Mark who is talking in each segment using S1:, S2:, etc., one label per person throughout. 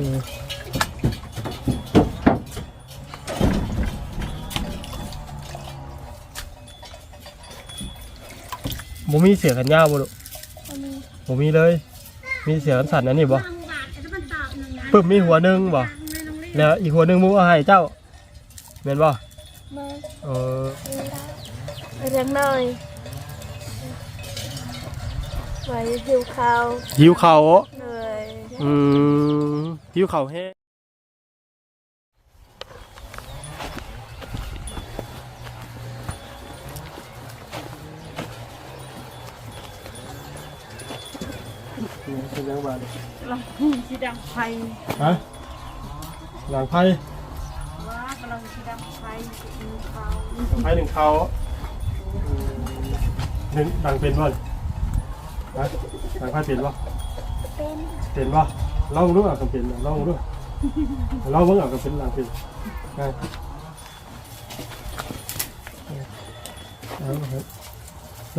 S1: อืมบ่มีเสียงกันยาวบ่ลูก
S2: อันนี้
S1: บ่มีเลย มีเสียงกันสั่นอันนี้บ่
S2: บางบาทจะมันตอบหนึ่งนะ
S1: ปึ้มมีหัวหนึงบ่
S2: ในโรงเรียน
S1: แล้วอีกหัวหนึงหมูเอาให้เจ้าแม่นบ่
S2: มา
S1: เออ
S2: เรียนหน่อยไว้หิวข้าว
S1: หิวข้าว
S2: เลย
S1: อืม หิวข้าวแห้งเป็นยังไงบ้าง
S3: ลำพูสีดำไฟ
S1: ฮะหลังไพ่
S3: ว่ากำลังสีดำไฟมีเขา
S1: หลังไพ่หนึ่งเขาหนึ่งดังเป็นบ่ฮะหลังไพ่เป็นบ่
S2: เป็น
S1: เป็นบ่ ลองดูอะกันเป็นลองดูลองเบิ่งอะกันเป็นหลังเป็นไงเอาเถอะล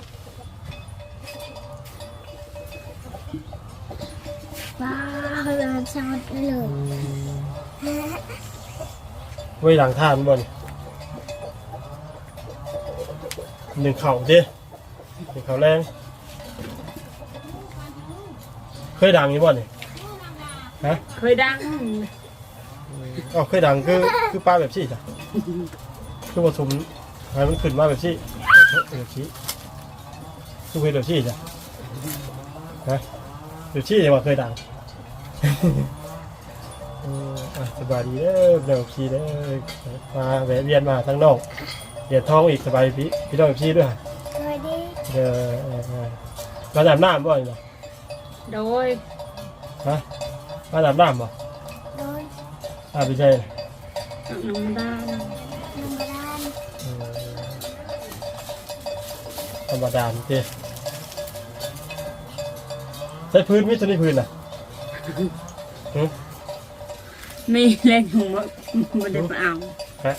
S1: าวร้าน
S3: ชา
S1: ด
S3: เลยไว้
S1: หลังทา
S2: น
S1: บ่นหนึ่งเข่าดิหนึ่งเข่าแรง เคยดังนี้บ่นี่ฮะ
S3: เคยดัง
S1: อ๋อเคยดังคือคือปลาแบบซี่จ้ะคือผสมให้มันขึ้นมาแบบซี่แบบซี่คือเป็นแบบซี่จ้ะฮะแบบซี่ยังว่าเคยดัง เอออะสบายดีเด้อแบบซี่เด้อมาแวะเวียนมาทั้งนอกเดียดท้องอีกสบายพี่พี่น้องแบบซี่ด้วย
S2: สวัสดี
S1: เด้อเออเออมาอาบน้ำบ่อยเนาะ
S3: โดย
S1: ฮะมาอาบน้ำบ่
S2: โดย
S1: อาบไปใช่
S3: น้ำดา
S2: น้ำร้าน
S1: ธรรมดาเจ้ใช้พื้นมิตรนี่พื้นอะ
S3: มีแรงของมันมันได้ไปเอา
S1: ฮะ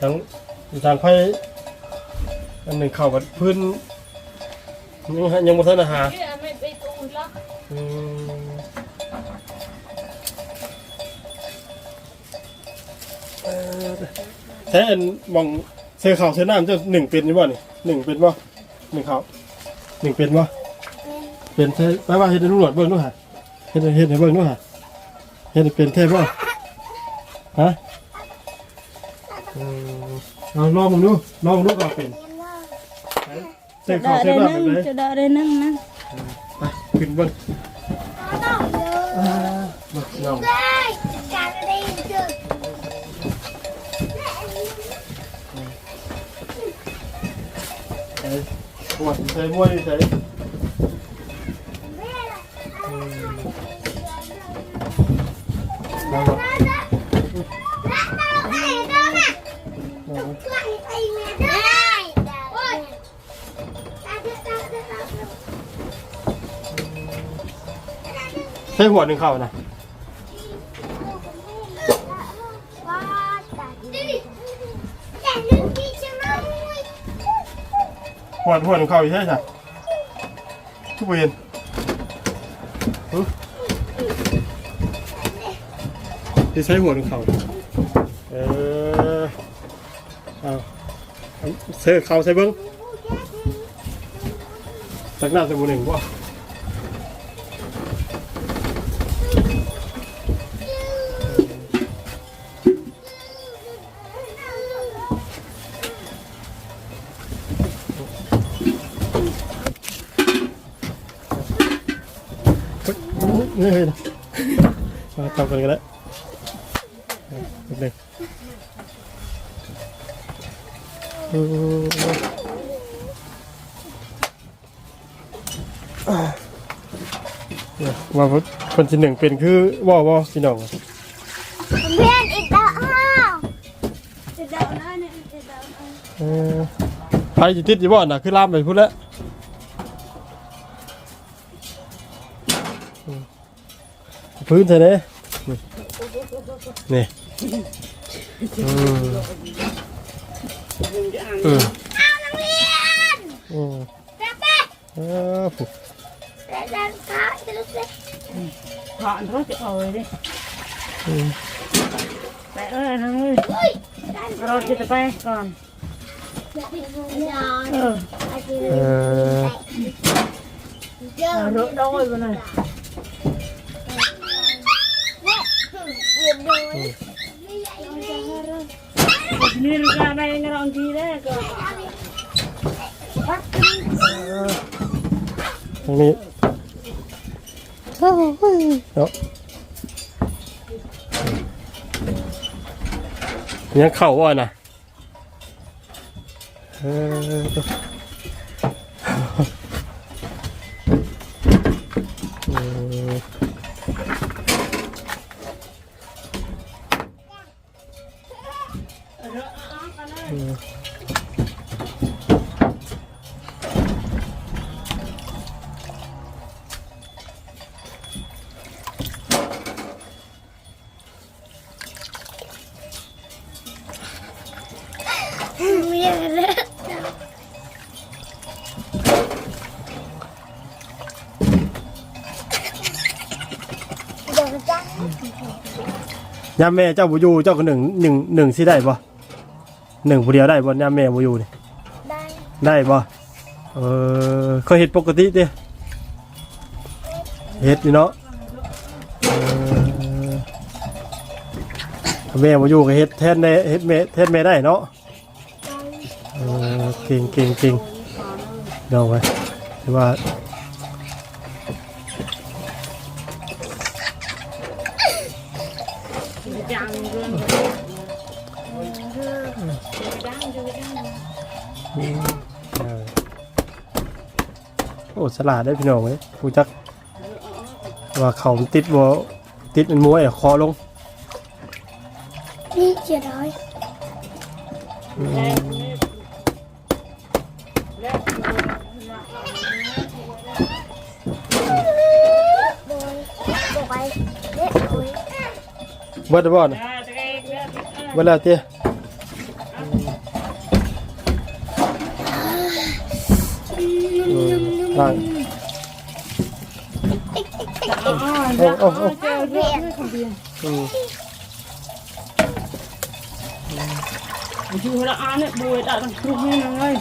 S1: ทางทางไฟอันหนึ่งเข่ากับพื้นยังยังบ่ทันอาหาร
S3: ไม่ไปตูนแล้ว
S1: อืมแท้อันมองเสื้อขาวเสื้อน้ำจะหนึ่งเป็นใช่บ่นี่หนึ่งเป็นบ่หนึ่งขาวหนึ่งเป็นบ่
S2: เป็น
S1: เป็นแท้ไปว่าเฮ็ดให้ตำรวจเบิ่งดูฮะ ฮ็ดให้เฮ็ดให้เบิ่งดูฮะเฮ็ดให้เป็นแท้บ่ฮะอืมเอาลองมึงดูลองมึงดูก็เป็น
S2: เรียนเลย
S1: เสื้อขาวเสื้อน้ำแบบไหน
S3: จะได้ได้นั่งนะ
S1: ไปขึ้นเบิ่ง
S2: ต้องเลย
S1: อ่ามาลอง
S2: ได้การอะไรจุด
S1: ใส่ปวดใส่มวยใส่ หัวหนึ่งเข่านะหัวหัวหนึ่งเข่าใช่ไหมทุกเวนที่ใช้หัวของเขาเออเอาเอาเสื้อเขาใส่เบิ้งสักหน้าสมุนหนึ่งบ่เฮ้ยนะ มาทำกันกันแล้วนิดหนึ่งอืมเนี่ยว่าคนที่หนึ่งเป็นคือว่าว่าพี่น้อง
S2: เพื่อนอีกแล้วอ้าวจะเดาหน้าเนี่ยจะเดาหน้า
S1: เออไฟจิติดอยู่บ่น่ะคือลามไปพุ่นแล้วอืมพื้นเท่านี้ นี่อืมอืม
S2: เอานักเรียน
S1: อืม
S2: แป๊ะแป๊ะ
S1: เออผู้
S2: แป๊ะดันขาจะรู้สึก
S3: ผ่านเขาจะเอาเลยดิ
S1: อืม
S3: ไปเอ้ยทั้งนี้
S2: อุ้ยดัน
S3: เราจะไปก่อน
S2: ยอน
S3: เออ
S1: เออ
S2: เจ้า
S3: เอา
S2: เนี่ย
S3: เลิกด้อยไปเลย
S1: ตรงนี้เนาะยังเข่าว่ะน่ะเออเออเออ
S2: เรียนเลยเดี๋ยวจัง
S1: ยามแม่เจ้าบุยูเจ้าก็หนึ่งหนึ่งหนึ่งสิได้ปะหนึ่งผู้เดียวได้บ่ยามแม่บุยูนี่
S2: ได้
S1: ได้ปะเออเคยเห็ดปกติเด้เห็ดอยู่เนาะเออแม่บุยูก็เห็ดแทนได้เห็ดแม่แทนแม่ได้เนาะเออเก่งเก่งเก่งเดี๋ยวไว้ถือว่า โอ้สลาดได้พี่น้องเลยผู้จักว่าเขามันติดบ่ติดมันมวยอะคอลง
S2: นี่เจ็ดร้อยโดยโดยไปเล็กโดย
S1: เบิดบ่น่ะเบิดแล้วเตี้ยล่างเอาเอาเอา
S3: เจ้าเรื่องคนเดียว
S1: อืม
S3: อยู่ละอันเนี่ย บวยตัดทุกนี่เลย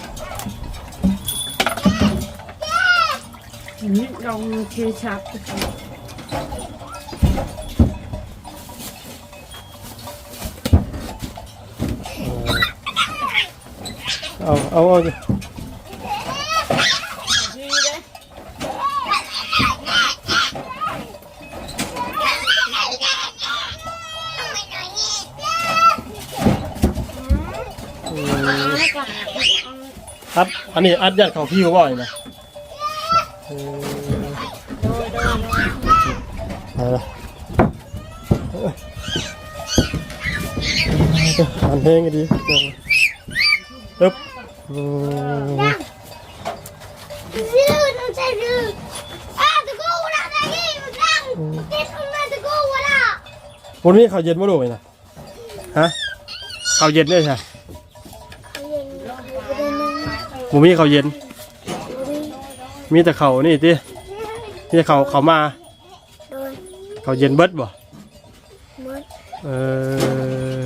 S3: นี่ลองเชชับ
S1: เอาเอาเอาดิอืม อันนี้อัดยัดเขาพี่เขาบ่อยนะเออเอาละอันแห้งก็ดีปึ๊บอืม
S2: ซื้อน้ำใจซื้ออะตะกูนะตะกี้มันตั้งเก็บมันมาตะกูวะ
S1: วันนี้เขาวเย็นมาดูไหมนะฮะเขาวเย็นด้วยใช่ ผมมีเขาวเย็น
S2: ดูดิ
S1: มีแต่เขานี่ที่ที่เขาเขามา
S2: โดย
S1: เขาวเย็นเบิดบ่
S2: หมด
S1: อเออ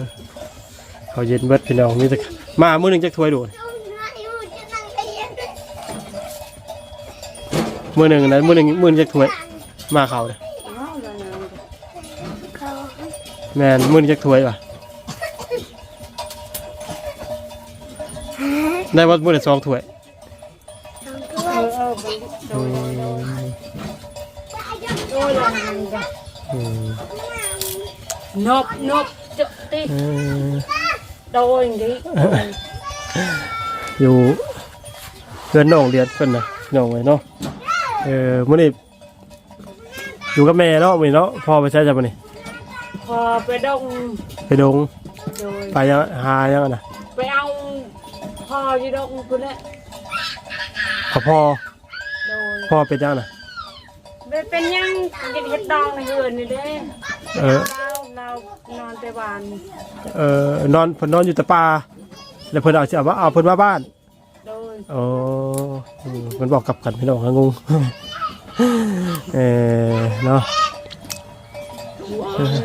S1: เขาเย็นเบิดพี่น้องมีแต่มามื้อหนึงจักถ้วยโดู
S2: เอาหน้าอยู่จะนั่งไปเย็นด้วย
S1: มื้อหนึงนะมื้อหนึงมื้อหนึงจักถ้วย มาเขาเนี่ย
S3: อ้าวแล้วนะ
S2: เขา
S1: แม่นมื้อหนึงจักถ้วยป่ะ ได้ว่ามื้อละสองถ้วย
S2: ทำด้ว
S3: เอยอเออไปโดยโดยโดยแล้วนะ
S1: อืม
S3: นบนบจะติ
S1: เออ
S3: โดยอย่างนี้
S1: อยู่เพื่อนน้องเรียนเพิ่นน่ะน้องไว้เนาะเออมื้อนี้อยู่กับแม่เนาะมื้อนี้เนาะพ่อไปใช้จังมื้อนี้
S3: พอไปดง
S1: ไปดง
S3: โดย
S1: ไปยังหายังอะน่ะ
S3: ไปเอา พออยู่ดงคุณแหละ
S1: ขอพ่อ
S3: โดย
S1: พ่อเป็นยังน่ะ
S3: ไปเป็นยังกินเห็ดดองในเฮือนนี่เด้
S1: เออ
S3: เราเรานอนแต่บ้าน
S1: เออนอนเพิ่นนอนอยู่แต่ป่าแล้วเพิ่นเอาสิเอามาเอาเพิ่นมาบ้าน
S3: โดย
S1: อ๋ออืมเพิ่นบอกกลับกันพี่น้องฮะงง เออเนาะ
S3: อืม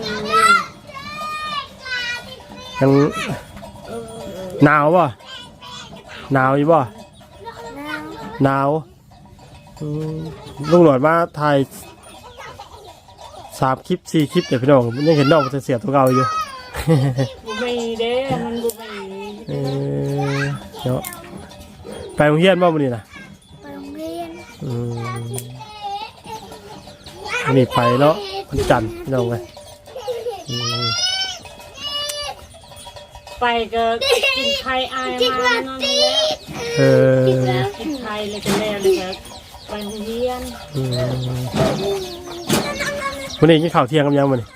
S1: ยังหนาวบ่ หนาวอยู่บ่หนาวอืมลุงหลอดมาถ่ายสามคลิปสี่คลิปเดี๋ยวพี่น้องยังเห็นน้องมันเสียตัวเก่าอยู่
S3: บุมีเด้มันบุมี
S1: เออเนาะไปโรงเรียนบ่มื้อนี้น่ะ
S2: ไปโรงเรียน
S1: อืมมื้อนี้ไปเนาะวันจันทร์พี่น้องเอ้ยอืม
S3: ไปก็กินไข่อายมานั่นแหละ
S1: เออ
S3: กินไข่เลยก็แล้วเลยก็ไปโรงเรียน
S1: อืมมื้อนี้กินข้าวเที่ยงกันยังมื้อนี้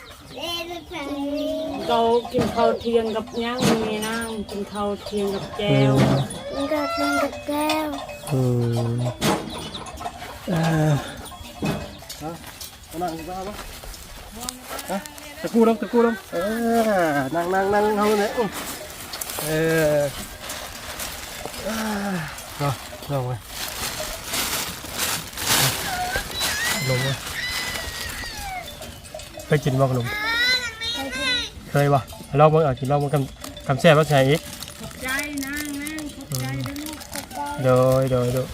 S3: เรากินข้าวเที่ยงกับย่างมีน้ำกินข้าวเที่ยงกับแจ
S1: อื
S3: ว
S1: ม
S2: มันก็เป็นกับแก้ว
S1: อืมเอ่อนั่งบ้าปะตะกู้ลงตะกู้ลงเออนั่งนั่งนั่งเขาเนี่ยอุ้มเออเออ เนาะลงไปลงไปเคยกินบ้างขนมเคยป่ะลองบ้างอะกินลองบ้างคำคำแซ่บรสชาติอีก
S3: ใจนั่งนั่งขอบใจด้อลูก
S1: โดยโดยโดย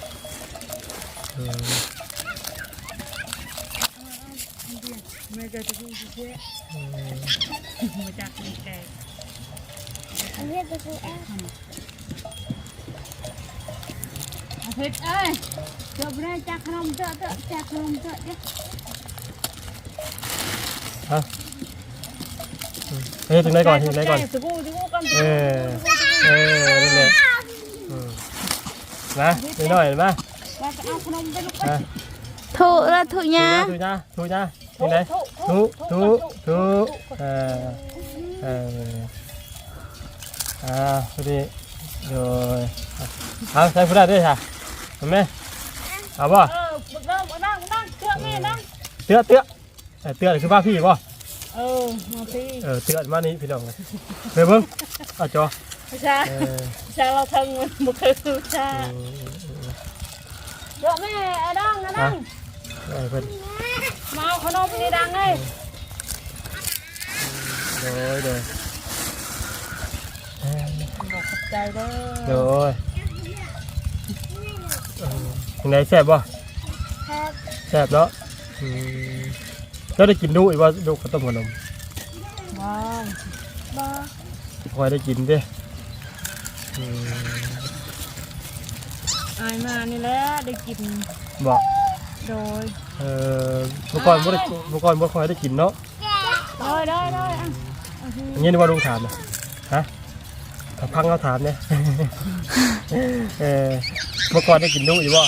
S1: อืม
S3: แม่จะจะพูดเชื่อมาจากมีแก่
S2: อันนี้ก็คือแอป
S3: เพชรเอ้ยเจ้าแม่จากขนมเถอะเถอะจากขนมเถอะเด้อ
S1: ฮะอืมเฮ้ยถึงไหนก่อนถึงไหนก่อน
S3: สกูสกูกัน
S1: เออ เออนั่นแหละอืมนะนิดหน่อยเห็นไหม
S3: ว่าจะเอาขนมไปลูกไป
S1: นะ
S2: ถูกแล้วถูก
S1: ถู
S2: ยา
S1: จ้าถูจ้าถูจ้าที่ไหนถูถูถูเออเอออ่าพอดีโดยเอาใส่ผู้ได้ด้วยค่ะเห็นไหมเอาบ่
S3: เออบึกเริ่มนั่งนั่งเครื่องนี่นั่ง
S1: เตื้อเตื้อเออเตื้อนี่คือบ้าพี่บ่
S3: เออมาสิ
S1: เออเตื้อมานี่พี่น้องเลยเฮ้ยเบิ้งเอาจอ
S3: ไม่ใช่
S1: เออ
S3: ใช่เราทั้งมันบุกคือใช่
S1: อืม
S3: เดี๋ยวแม่ไอ้ดังไอ้ดัง
S1: เออเพิ่น
S3: มาเอาขนมนี่ดังเลย
S1: โดยโดยเออ
S3: บอกขอบใจเด้
S1: โด
S3: อย
S1: เออ ยังไงแซ่บบ่
S2: ครับ
S1: แซ่บเนาะอืมแล้วได้กินดูอีกว่าดูข้าวต้มขนม
S3: ว้าว
S2: บอ
S1: คอยได้กินเด้อืม
S3: อายมานี่แหละได้กิน
S1: บอก
S3: โดย
S1: เออเมื่อก่อนบ่ได้เมื่อก่อนบ่คอยได้กินเนาะ
S3: ได้ได้ได้อะ
S1: อย่างนี้นี่ว่าลุงถามนะฮะถ้าพังเราถามเนี่ย เออเมื่อก่อนได้กินดูอยู่บ่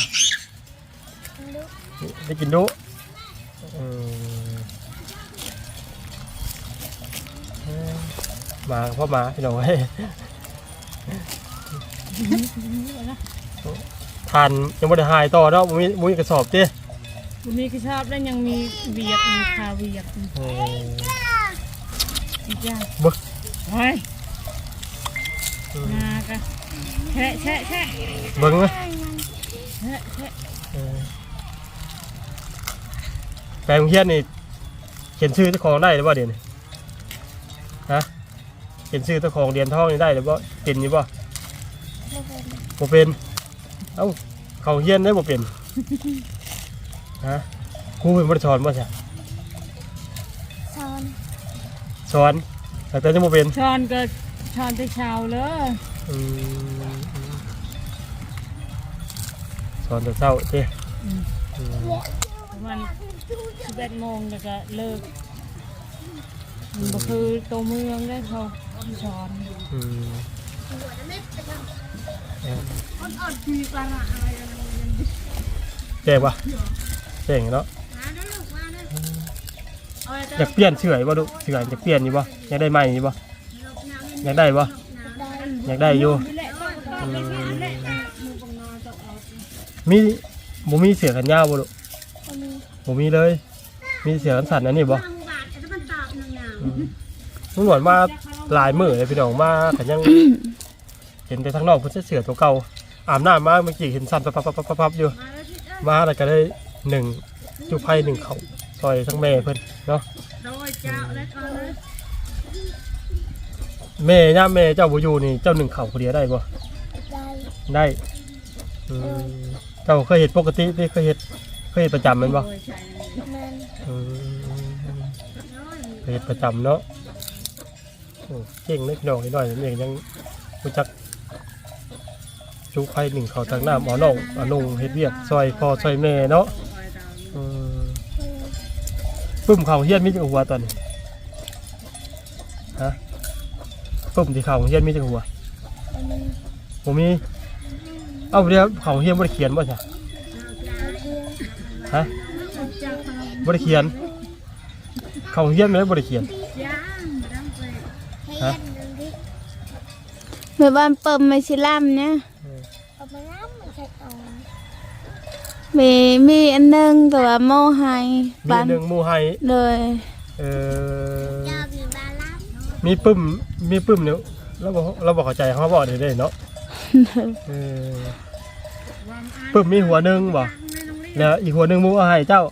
S1: ได้กินดุอืมเอ้ยมาพ่อมาพี่น้องเฮ้ยทานยังไม่ได้หายต่อเนาะมุ้ยมุ้ยกระสอบเจ้
S3: บุมีกระชอบแล้วยังมีเวียกมีคาเวียก
S1: เออ
S3: อีกอย่าง
S1: บึก
S3: เฮ้ยนากะแช่แช่แช่
S1: เบิ้งไหม
S3: แช่แช่
S1: เออ แปลงเฮียนนี่เขียนชื่อเจ้าของได้หรือเปล่าเดี๋ยวนี้ฮะเป็นชื่อเจ้าของเหรียญทองนี่ได้หรือบ่เป็นอยู่บ่
S2: ไม่เป็น
S1: บ่เป็น เอ้าเขาเฮียนได้บ่เป็นฮะครูเป็นบ่ได้สอนบ่ใช่
S2: สอน
S1: สอนแต่แต่ยังบ่เป็น
S3: ช้อนก็ช้อนแต่เช้าเลย
S1: อืมสอนแต่เช้าเด้อืม
S3: ประมาณ สิบเอ็ดโมงแล้วก็เลิกมันก็คือตัวเมืองได้เขาช้อน
S1: อืม
S3: อดๆมีปลาร้าอะไรอะไร
S1: แจ้งปะแจ้งเนาะ
S3: เอาไว้
S1: อยากเปลี่ยนเฉอยบ่ดูเฉอยอยากเปลี่ยนอยู่บ่อยากได้ใหม่อยู่บ่อยากได้บ่
S2: ได้
S1: อยากได้อยู่
S3: นี่แหละต้องเอาไปนี่แหละมือปงนอนต้องเอา
S1: มีบ่มีเสียกันยาวบ่ดู
S2: ก็ ผ
S1: มมีเลย มีเสียกันสั่นอันนี้บ่
S3: บางบาทจะมันตอบหนึ่งหนาว
S1: มันวานมาหลายมือเลยพี่น้องมาก็ยัง เห็นแต่ทางนอกเพิ่นใส่เสื้อตัวเก่าอาบน้ำมาเมื่อกี้เห็นสั่นปั๊บๆๆๆๆอยู่
S3: มาแล้วที่
S1: มาแล้วก็ได้หนึ่งจุไผ่หนึ่งเขาซอยทั้งแม่เพิ่นเนาะ
S3: และก็เลย
S1: แม่ย่าแม่เจ้าบ่อยู่นี่เจ้าหนึ่งเขาคนเดียวได้บ่
S2: ได้
S1: ได้เจ้าเคยเห็นปกติที่เคยเห็น เคยเห็นประจำแมันบ่
S3: โดยใช้
S2: แมน
S1: อืมเคยเห็นประจำเนาะโอ้เก่งเล็กน้อยน้อยนี่ยังรู้จักจุไผ่หนึ่งเขาทางน้ำเอาน้องเอานุ่งเฮ็ดเวียกซอยพ่อซอยแม่เนาะอืมปึ้มเขาเฮียนมีจังหัวตอนนี้ฮะปึ้มที่เขาเฮียนมีจังหัว
S2: อันนี้
S1: ผมมี เอ้าเดี๋ยวเขาเฮียนบ่ได้เขียนบ่ใช่
S2: เอาเทียน
S1: ฮะบ่ได้เขียน เขาเฮียนไหมบ่ได้เขียน
S3: ย่างดังไป
S2: ให้ยันหนึ่งดิ
S4: แม่บ้านเปิมไม่ชิลัมเนี่ย
S2: เอามาน้ำมันใช้เอา
S4: มีมีอันหนึงแต่ว่าโมไฮ
S1: มี
S4: บ้าน
S1: หนึ่งหมู่ให้
S4: เลย
S1: เออ
S2: เจ้ามีบาลัม
S1: มีปึ้มมีปึ้มเนี่ยเราบอกเราบอกเข้าใจเขาบอกได้เด้เนาะเออปึ้มมีหัวหนึงบ่ แล้วอีกหัวหนึงหมู่เอาให้เจ้า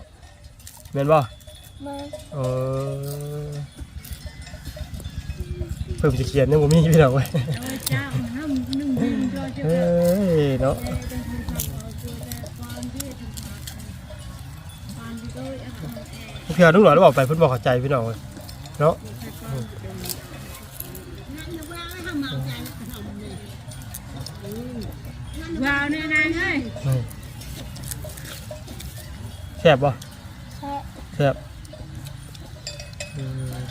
S1: แม่นบ่
S2: มา
S1: เออปึ้มสิเขียนยังบ่มีพี่น้องเว้ย
S3: โดยเจ้าห้ามหนึ่งดินโดยเจ้า
S1: เอ้ยเนาะเพื่อนทุกหน่อยเราบอกไปเพิ่นบอกเข้าใจพี่น้องเว้ยเนาะ
S3: ว้าวเนี่ยนายเอ้ย
S1: อืมแซ่บบ่
S2: แค่
S1: แซ่บอืม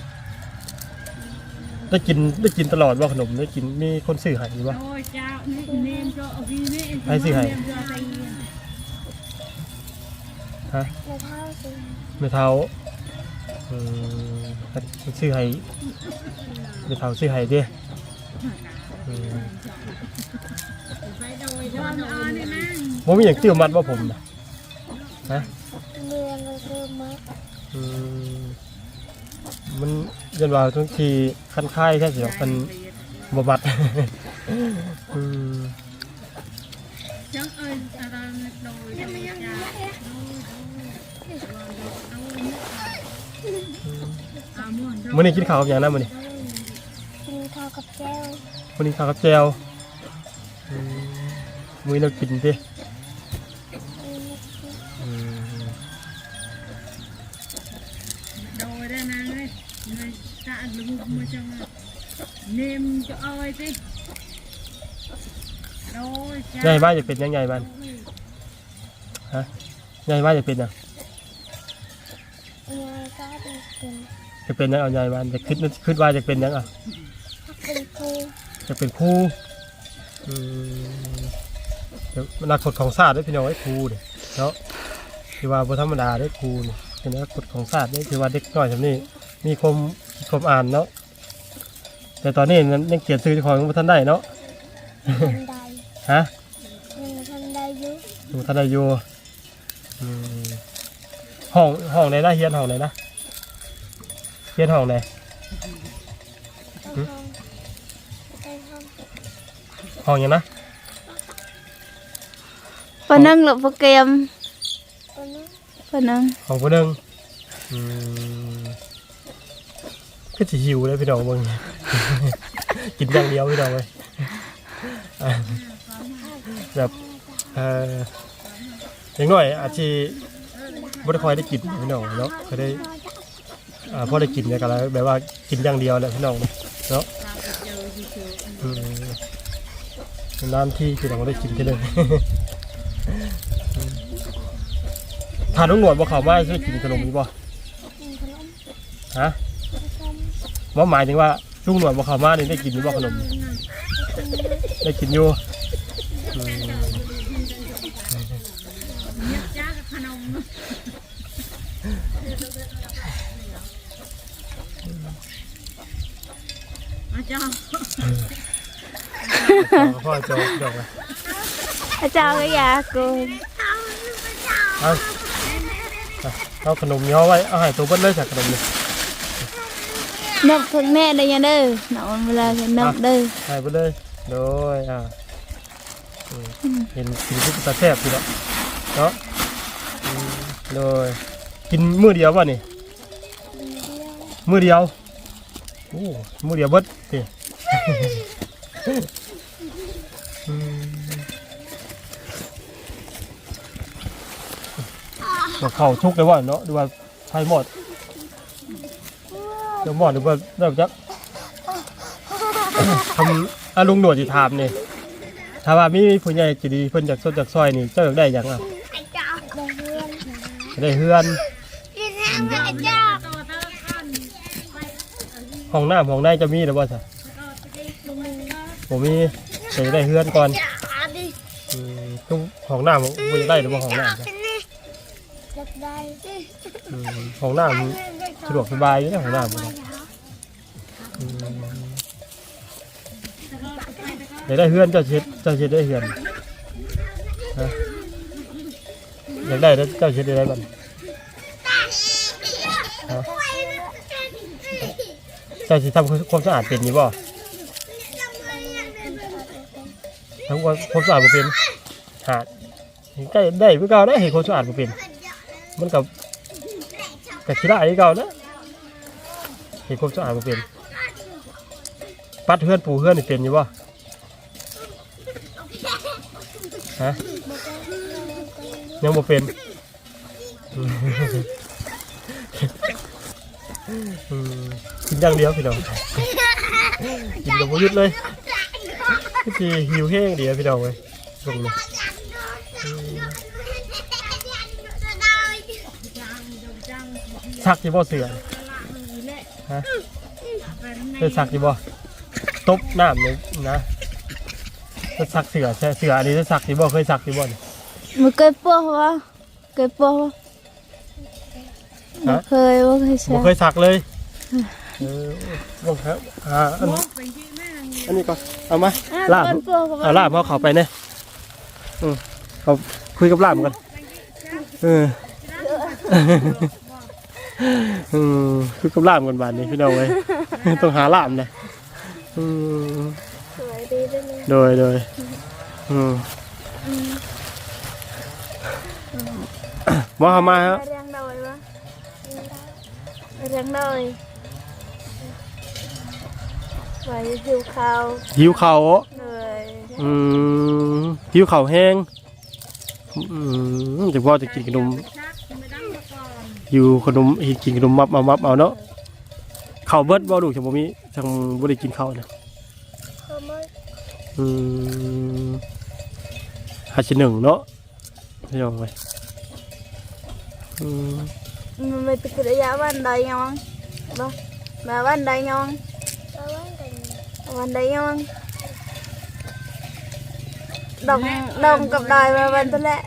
S1: ได้กินได้กินตลอดว่าขนมได้กินมีคนซื้อให้บ่
S3: โดยเจ้านี่เนมเจ้าเอาพี่นี่
S1: ให้สิให้
S3: เนมเจ้าใส่
S1: ฮะ
S2: ในเท้าสิ
S1: ไม่เท่าอืมมันซื้อให้ไม่เท่าซื้อให้เด้อืม
S3: ไปโดยเจ้าเอาเนี่ยนะ
S1: บ่มีหยังติ้วมัดว่าผมน่ะฮะ
S2: เมื องก็คือมัด
S1: อืมมันยันว่าทุกทีคันค่ายแค่สิหรอกมันบ่มัดอืม
S3: จังเอ้ยอะไรโดยเจ้าเจ้าเอาหมด
S1: มื้อนี้กินข้าวกับหยังนะมื้อนี้
S2: กินข้าวกับแก้ว
S1: มื้อนี้ข้าวกับแจวอืมมื้อนี้เรากินติอืม
S3: โดยได้นะเลยในตาลุกมาจังเนมจะเอาไว้สิโดย
S1: ใหญ่บ้านจะเป็นยังไงบ้านฮะใหญ่บ้านจะเป็นยัง
S2: ยังไงก็ดีกิน
S1: จะเป็นยังเอาใหญ่บ้านจะคิดคิดว่าจะเป็นยังอะ
S2: ถ้าเป็นครู
S1: จะเป็นครูอืมเดี๋ยวมันนักกฎของศาสตร์ด้วยพี่น้องไอ้ครูเนี่ยเนาะที่ว่าบ่ธรรมดาได้ครูเนี่ยเป็นนักกฎของศาสตร์ได้ที่ว่าเด็กน้อยแบบนี้มีความคิดความอ่านเนาะ แต่ตอนนี้นั้นยังเขียนซื้อของบ่ทันได้เนาะ
S2: ทันใด
S1: ฮะ
S2: ยังทันใดอยุ
S1: อยู่ทันได้อยู่อืมห้องห้องไหนนะเฮียนห้องไหนนะเฮียนห้องไหน
S2: ในห้องในห้อง
S1: ห้องหยังนะ
S4: ปะนังหรือปะเกม
S2: ตัวนี้
S4: ปะนัง
S1: ห้องผู้หนึ่งอืม ก็จะหิวเลยพี่น้องมึงกินอย่างเดียวพี่น้องเลยแบบเอออย่างน้อยอาจจะบ่ได้คอยได้กินพี่น้องเนาะก็ได้อ่าพอได้กินเนี่ยก็แล้วแบบว่ากินอย่างเดียวแหละพี่น้องเนาะนานที่พี่น้องได้กินที่เลยถ้าลุงหนวดบ่เข้ามาช่วยกินขนมนี้บ่ฮะ ว่าหมายถึงว่าลุงหนวดบ่เข้ามานี่ได้กินอยู่บ่ขนม ได้กินอยู่อืม
S3: จ้ากับขนมอาจารย์
S1: เอาพ่อโจกดอกนะ
S4: พระเจ้าก็อยากกู
S1: เอาเอาเอาขนมนี้เอาไว้เอาให้ตัวเบิ้ลเลยจากขนมนี้
S4: นกถึงแม่ได้ยังเด้อหนอนเวลาเห็นนกเด้อ
S1: ให้ไปเลยโดยอ่าอืมเห็นกินทุกตาแซ่บอยู่แล้วเนาะอืมโดยกินมื้อเดียวป่ะนี่มื้อเดียวโอ้มื้อเดียวเบิดสิอืมบอกเข้าทุกเลยว่าเนาะดูว่าไทยหมด เดี๋ยวหมดหรือว่าเริ่มจะทำอาลุงหนวดสิถามนี่ถ้าว่ามีผู้ใหญ่จะดีเพิ่นจากสดจากซอยนี่เจ้าอยากได้หยังอะ
S2: ได้
S1: เฮือน
S2: ห้อ้เจ้า
S1: ห้องน้ำห้องในจะมีหรือว่าซะผมมีแต่อได้เฮือนก่อนทุกห้องน้ำบ่อยากได้หรือว่าห้องน้ำจ้ะ
S2: อยาห้
S1: อืมห้องน้ำะดวกสบายอยู่นะห้องน้ำเนี่ยอืมอยาได้เฮือนเจ้าเช็ดเจ้าเช็ดได้เฮือนอยากได้แล้วเจ้าเช็ดได้บ้างเจ้าสิทำความสะอาดเป็นอยู่บ่ทำความสะอาดบ่เป็นหาดได้ได้เพื่อเก่าได้เห็นความสะอาดบ่เป็นมันกับกับขี้ได้คือเก่านะ เห็นความสะอาดบ่เป็น ปัดเฮือนปูเฮือนนี่เป็นอยู่บ่ฮะยังบ่เป็นอืมอืมกินอย่างเดียวพี่น้องกินแบบบ่หยุดเลยพี่หิวแห้งเดียวพี่น้องเว้ยลงเลยซักที่บ่เสือ ฮะเคยซักที่บ่ตบน้ำเลยนะจะซักเสือใช่เสืออันนี้จะซักที่บ่เคยซักที่บ่นี่
S4: มันเคยปัววะเคยปัววะ
S1: ฮะ
S4: บ่เคยว่าเคยใช่
S1: บ่เคยซักเลยเออบ่ครับอ่าอันนี้อันนี้ก็เอามาลาบ
S4: ปัววะ
S1: เอาลาบเขาเข้าไปเนี่ยอืมเขาคุยกับลาบกันเออ อืมคุยกับลาบกันบานนี้พี่น้องเว้ย ต้องหาลาบเลยอืม
S4: สวยดีด้วยเลย
S1: โดยโดยอืมมาหามาฮะ
S4: เรียงดอยวะเรียงดอยไว้หิวข้าว
S1: หิวเข่าว
S4: เลย
S1: อืมหิวเข่าวแห้งอืมจะพ่อจะกินขนม หิวขนมกินขนมมับมามับเอาเนาะข้าวเบิดบ่ดูจังบ่มีจังบ่ได้กินข้าวนะ
S2: เขาไม่
S1: อืมห้าสิบหนึ่งเนาะพี่น้องไปอืม
S4: มันไม่ติดระยะวันใดยังบ่มาวันใดยัง
S2: เอาไว้กัน
S4: วันใดยังดองดองกับดอยมาวันตัวแหละ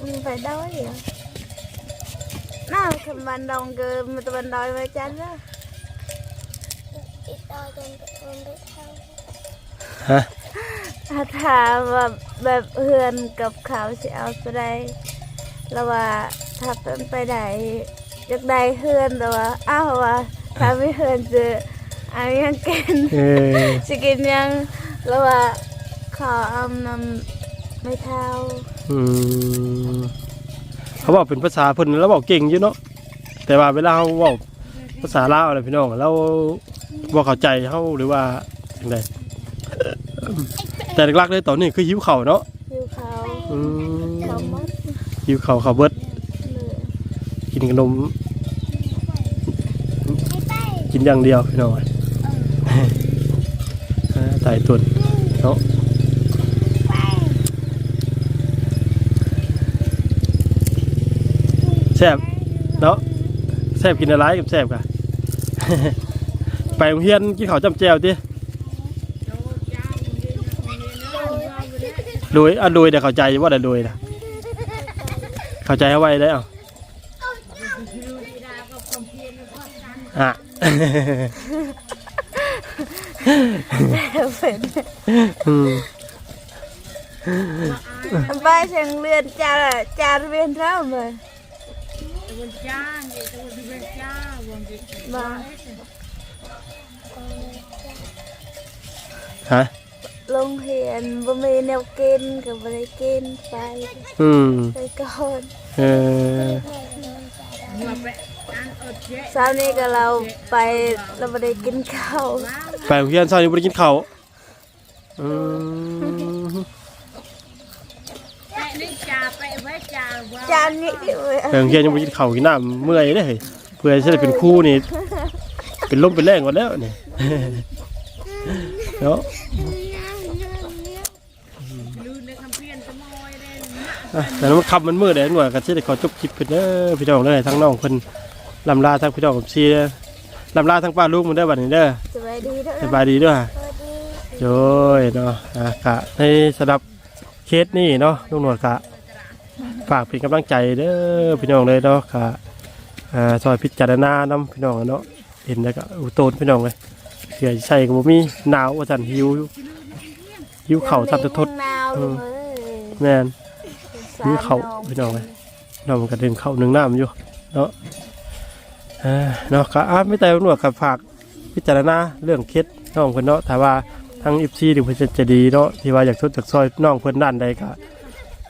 S2: เอาดอง
S4: มัน phải đói vậy nào thầm bàn đồng cơ mà tụi bàn đòi mà chán đó
S2: อีกตอนกันกันไปเท่า
S1: ฮะ
S4: ถ้าถามว่าแบบเฮือนกับเขาสิเอาไปได้แล้วว่าถ้าเป็นไปไหนอยากได้เฮือนแต่ว่าอ้าวว่าถ้าไม่เฮือนจะเอายังกิน
S1: เออ
S4: จะกินยังแล้วว่าขอเอานำไม่เท่า
S1: อืมเขาบอกเป็นภาษาเพิ่นแล้วบอกเก่งอยู่เนาะแต่ว่าเวลาเราเว้าภาษาลาวอะไรพี่น้องเราบ่เข้าใจเฮาหรือว่าจังไดแต่หลักๆเลยตอนนี้คือหิวข้าวเนาะ
S4: อยู่เขา
S1: อืม
S4: เขาหมด
S1: หิวข้าวข้าวเบิด
S4: เลย
S1: กินขนม กินอย่างเดียวพี่น้องอ่าตายตุนเนาะ แซ่บเนาะแซ่บกินอะไรกับแซ่บกะ ไปโรงเรียนกินข้าวจำแจวดิโดยอะโดยเดี๋ยวเข้าใจว่าแต่โดยนะเข้าใจเอาไว้ได้เอาอะ
S4: เป็น
S1: อืม
S4: ไปเชียงเรื
S1: ฮะ
S4: โรงเรียนบ่มีแนวกินก็บ่ได้กินไป
S1: อืม
S4: ไปก่อน
S1: เออ
S3: มาไปอันอดเจ๊
S4: เช้านี้ก็เราไปเราบ่ได้กินข้าว
S1: ไปโรงเรียนเช้านี้บ่ได้กินข้าวอืม
S3: ไปนี่จ่าไปไว้ จ่าว่า
S4: จานนี้ดิเว้ย
S1: ไปโรงเรียนยังบ่ได้กินข้าวกินน้ำเมื่อยเด้เฮ้ยเพื่อจะได้เป็นครูนี่ เป็นลมเป็นแรงก่อนแล้วนี่เนาะ
S3: อยได้
S1: อะแต่มันคำมันมืดเลยหน่วยก็สิได้ขอจบคลิปเพิ่นเด้อพี่น้องเลยทั้งน้องเพิ่นลำลาทั้งพี่น้องกับซีเด้อลำลาทั้งป้าลูกมันเด้อบัดนี้เด้อ
S4: สบายดีด้อ
S1: สบายดีเด้วย
S4: สวัสดี
S1: โจ้ยเนาะอะกะในสำหรับเคสนี้เนาะลุงหนวดกะ ฝากเป็นกำลังใจเด้อพี่น้องเลยเนาะกะอ่าซอยพิจารณานํพี่น้องเนาะเห็นแล้วก็อุโตนพี่น้องเลยเสือใส่ก็บ่มีหนาวว่าซั่นหิวหิวเข่าวทับจะทด
S4: หนาวเลย
S1: แม่นหิวเข่าวพี่น้องเลยน้องมันก็ดึงเข่าวหนึ่งน้ำอยู่เนาะอ่าเนาะก็อะไม่แต่ลุงหนวดกับฝากพิจารณาเรื่องเคสน้องเพิ่นเนาะถ้าว่าทั้งอิฟซีหรือเพื่อนจะดีเนาะที่ว่าอยากทุดจากซอยน้องเพื่อนด้านใดก็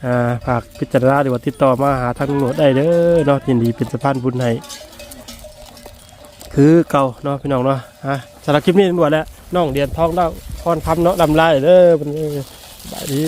S1: อ่าฝากพิจารณาหรือว่าติดต่อมาหาทางหลวดได้เด้อเนาะยินดีเป็นสะพานบุญให้คือเก่าเนาะพี่น้องเนาะฮะสำหรับคลิปนี้หมดแล้วน้องเดียนท้องเล่าพรคำเนาะลำลายเด้อเป็นบายดี